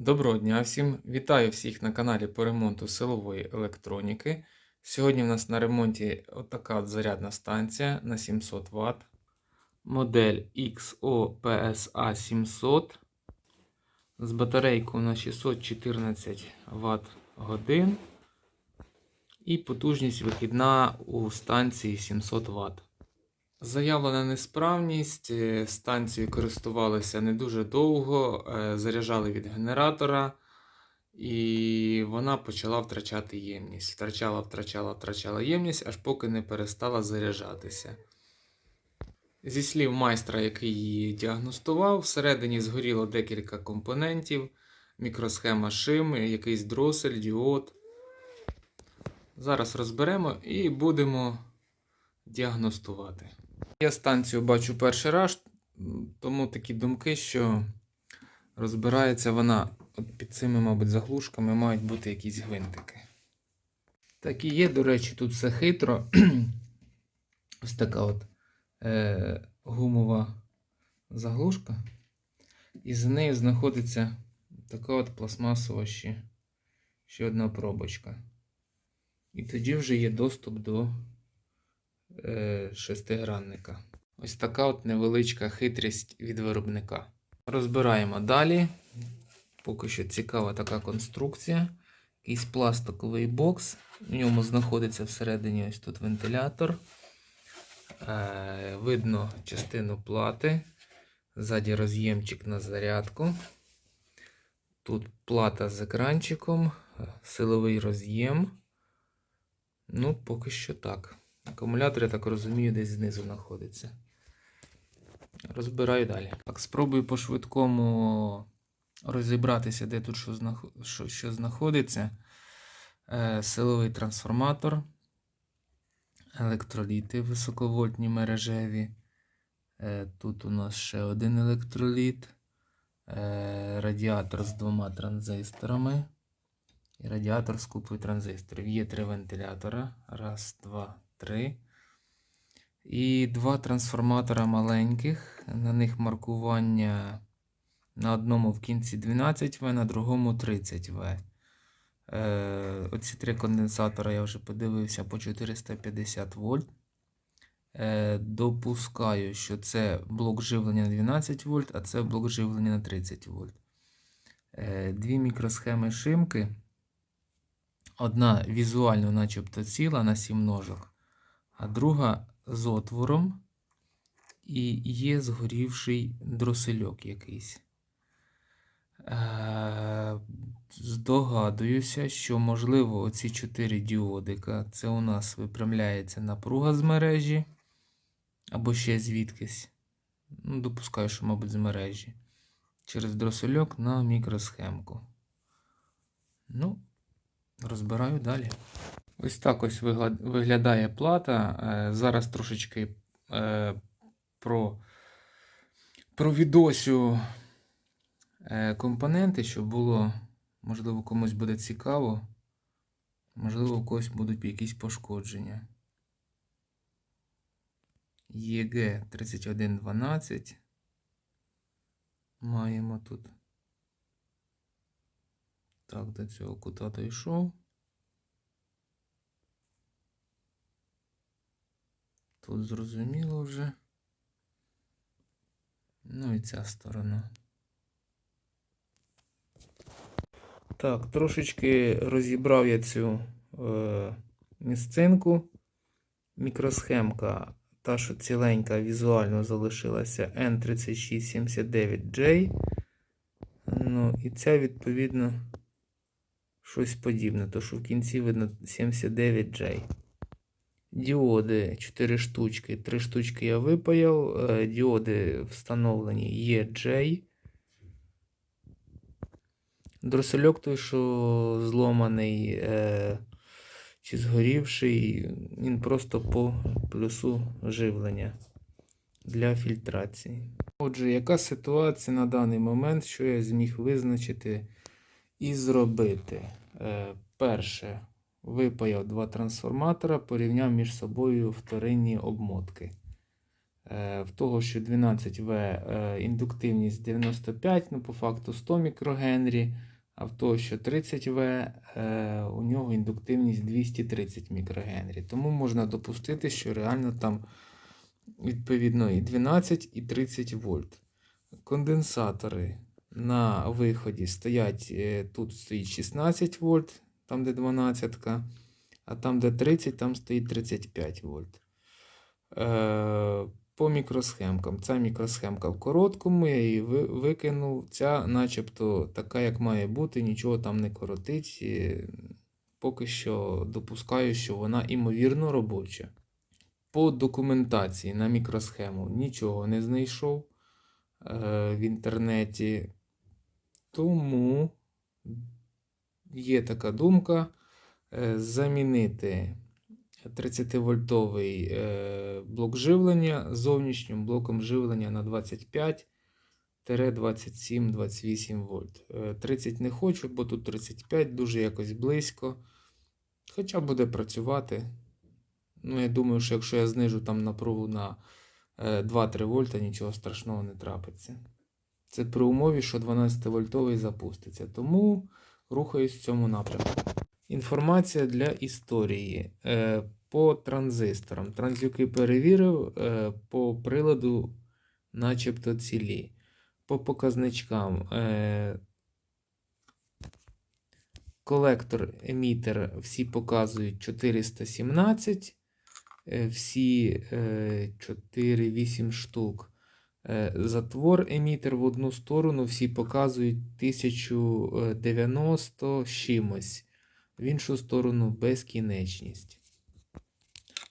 Доброго дня всім! Вітаю всіх на каналі по ремонту силової електроніки. Сьогодні в нас на ремонті отака от зарядна станція на 700 Вт. Модель XOPSA 700 з батарейкою на 614 Вт годин. І потужність вихідна у станції 700 Вт. Заявлена несправність. е, Станцією користувалися не дуже довго, е, заряджали від генератора, і вона почала втрачати ємність. Втрачала, втрачала, втрачала ємність, аж поки не перестала заряджатися. Зі слів майстра, який її діагностував, всередині згоріло декілька компонентів, мікросхема шим, якийсь дросель, діод. Зараз розберемо і будемо діагностувати. Я станцію бачу перший раз, тому такі думки, що розбирається вона під цими, мабуть, заглушками мають бути якісь гвинтики. Так і є, до речі, тут все хитро. Ось така от е, гумова заглушка. І за нею знаходиться така от пластмасова ще, ще одна пробочка. І тоді вже є доступ до шестигранника. Ось така от невеличка хитрість від виробника. Розбираємо далі. Поки що цікава така конструкція. Якийсь пластиковий бокс. В ньому знаходиться всередині ось тут вентилятор. Е, видно частину плати. Ззаді роз'ємчик на зарядку. Тут плата з екранчиком, е, силовий роз'єм. Ну, поки що так. Акумулятор, я так розумію, десь знизу знаходиться. Розбираю далі. Так, спробую по-швидкому розібратися, де тут що, знах- що, що знаходиться. Е, силовий трансформатор, електроліти високовольтні мережеві. Е, тут у нас ще один електроліт, е, радіатор з двома транзисторами. І радіатор з купою транзисторів. Є три вентилятора. Раз, два, три. І два трансформатора маленьких. На них маркування на одному в кінці 12В, на другому 30В. Е, оці три конденсатора я вже подивився по 450 вольт. Е, допускаю, що це блок живлення на 12 вольт, а це блок живлення на 30 вольт. Е, дві мікросхеми шимки. Одна візуально, начебто ціла на 7 ножок, а друга з отвором і є згорівший дросельок якийсь. Е, Здогадуюся, що, можливо, оці 4 діодика це у нас випрямляється напруга з мережі, або ще звідкись. Ну, допускаю, що, мабуть, з мережі. Через дросельок на мікросхемку. Ну, Розбираю далі. Ось так ось виглядає плата. Е, Зараз трошечки е, про, відосю е, компоненти, щоб було, можливо, комусь буде цікаво. Можливо, у когось будуть якісь пошкодження. ЄГ 3112. Маємо тут. Так, до цього кута дійшов. Тут зрозуміло вже. Ну і ця сторона. Так, трошечки розібрав я цю е, місцинку. Мікросхемка, та, що ціленька візуально залишилася N3679J. Ну, і ця, відповідно, щось подібне, то що в кінці видно 79J. Діоди 4 штучки. 3 штучки я випаяв. Е, Діоди встановлені EJ. Дросельок той, що зломаний е, чи згорівший, він просто по плюсу живлення для фільтрації. Отже, яка ситуація на даний момент, що я зміг визначити і зробити? Е, перше, випаяв два трансформатора, порівняв між собою вторинні обмотки. Е, В того, що 12В е, індуктивність 95, ну по факту 100 мікрогенрі, А в того, що 30В, е, у нього індуктивність 230 мікрогенрі. Тому можна допустити, що реально там відповідно і 12, і 30 вольт. Конденсатори на виході стоять, тут стоїть 16 вольт, там де 12, а там де 30, там стоїть 35 вольт. Е, по мікросхемкам. Ця мікросхемка в короткому, я її викинув. Ця, начебто, така, як має бути, нічого там не коротить. Поки що допускаю, що вона імовірно робоча. По документації на мікросхему нічого не знайшов е, в інтернеті. Тому є така думка е, замінити 30-вольтовий е, блок живлення зовнішнім блоком живлення на 25-27-28 вольт. Е, 30 не хочу, бо тут 35 дуже якось близько. Хоча буде працювати. Ну, я думаю, що якщо я знижу там напругу на е, 2-3 вольта, нічого страшного не трапиться. Це при умові, що 12-вольтовий запуститься. Тому рухаюсь в цьому напрямку. Інформація для історії. Е, По транзисторам. Транзюки перевірив, е, по приладу начебто цілі. По показничкам. е, Колектор, емітер всі показують 417, е, всі 4-8 штук. Е, Затвор емітер в одну сторону всі показують 1090 чимось, в іншу сторону безкінечність.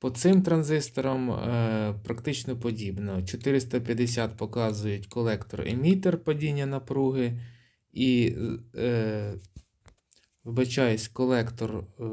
По цим транзисторам е, практично подібно. 450 показують колектор емітер падіння напруги і е, вбачаюсь, колектор е,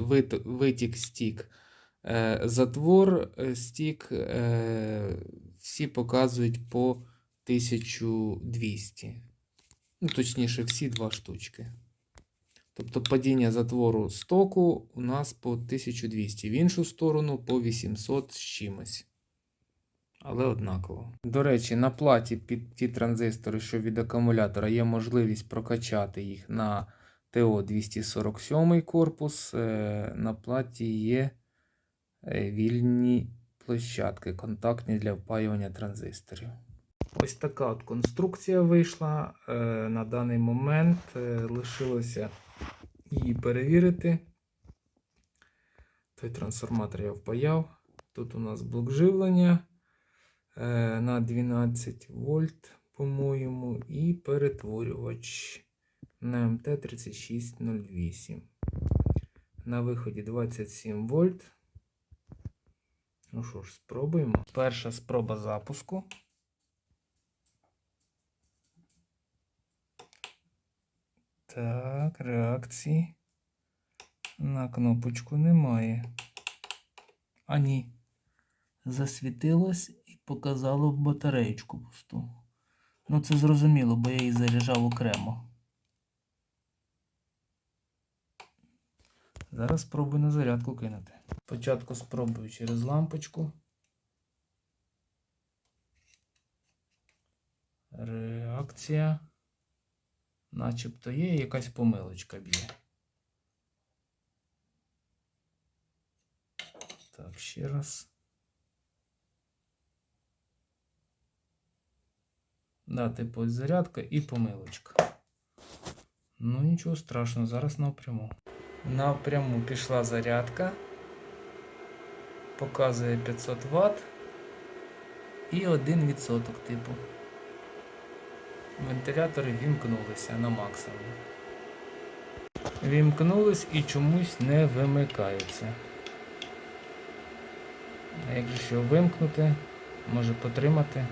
вит- витік стік. Е, Затвор е, стік е, всі показують по 1200. Ну, точніше, всі два штучки. Тобто падіння затвору стоку у нас по 1200, в іншу сторону по 800 з чимось. Але однаково. До речі, на платі під ті транзистори, що від акумулятора, є можливість прокачати їх на ТО 247 корпус. Е, На платі є е, вільні площадки, контактні для впаювання транзисторів. Ось така от конструкція вийшла. Е, На даний момент е, лишилося її перевірити. Той трансформатор я впаяв. Тут у нас блок живлення е, на 12 вольт, по-моєму, і перетворювач на МТ3608. На виході 27 вольт. Ну що ж, спробуємо. Перша спроба запуску. Так, реакції на кнопочку немає. А ні. Засвітилось і показало батареєчку пусту. Ну, це зрозуміло, бо я її заряджав окремо. Зараз спробую на зарядку кинути. Спочатку спробую через лампочку. Реакція. Начебто є якась помилочка б'є. Так, ще раз. Да, типу зарядка і помилочка. Ну нічого страшного, зараз напряму. Напряму пішла зарядка. Показує 500 Вт і 1% типу. Вентилятори вімкнулися на максимум. Вімкнулись і чомусь не вимикаються. А як же ще вимкнути, може потримати.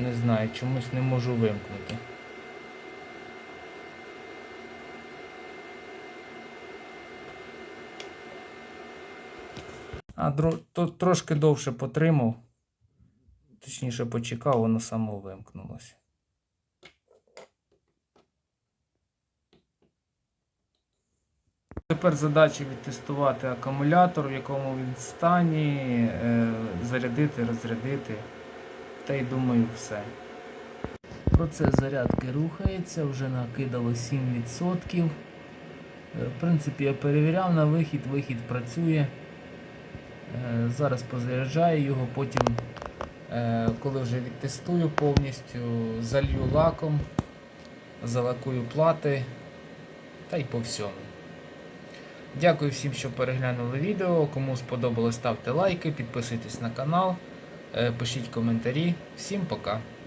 Не знаю, чомусь не можу вимкнути. А то, трошки довше потримав. Точніше почекав, воно само вимкнулося. Тепер задача відтестувати акумулятор, в якому він стані, е, зарядити, розрядити. Та й думаю, все. Процес зарядки рухається, вже накидало 7%. Е, В принципі, я перевіряв на вихід, вихід працює. Е, Зараз позаряджаю його, потім, е, коли вже відтестую повністю, залью лаком, залакую плати та й по всьому. Дякую всім, що переглянули відео. Кому сподобалось, ставте лайки, підписуйтесь на канал, пишіть коментарі. Всім пока!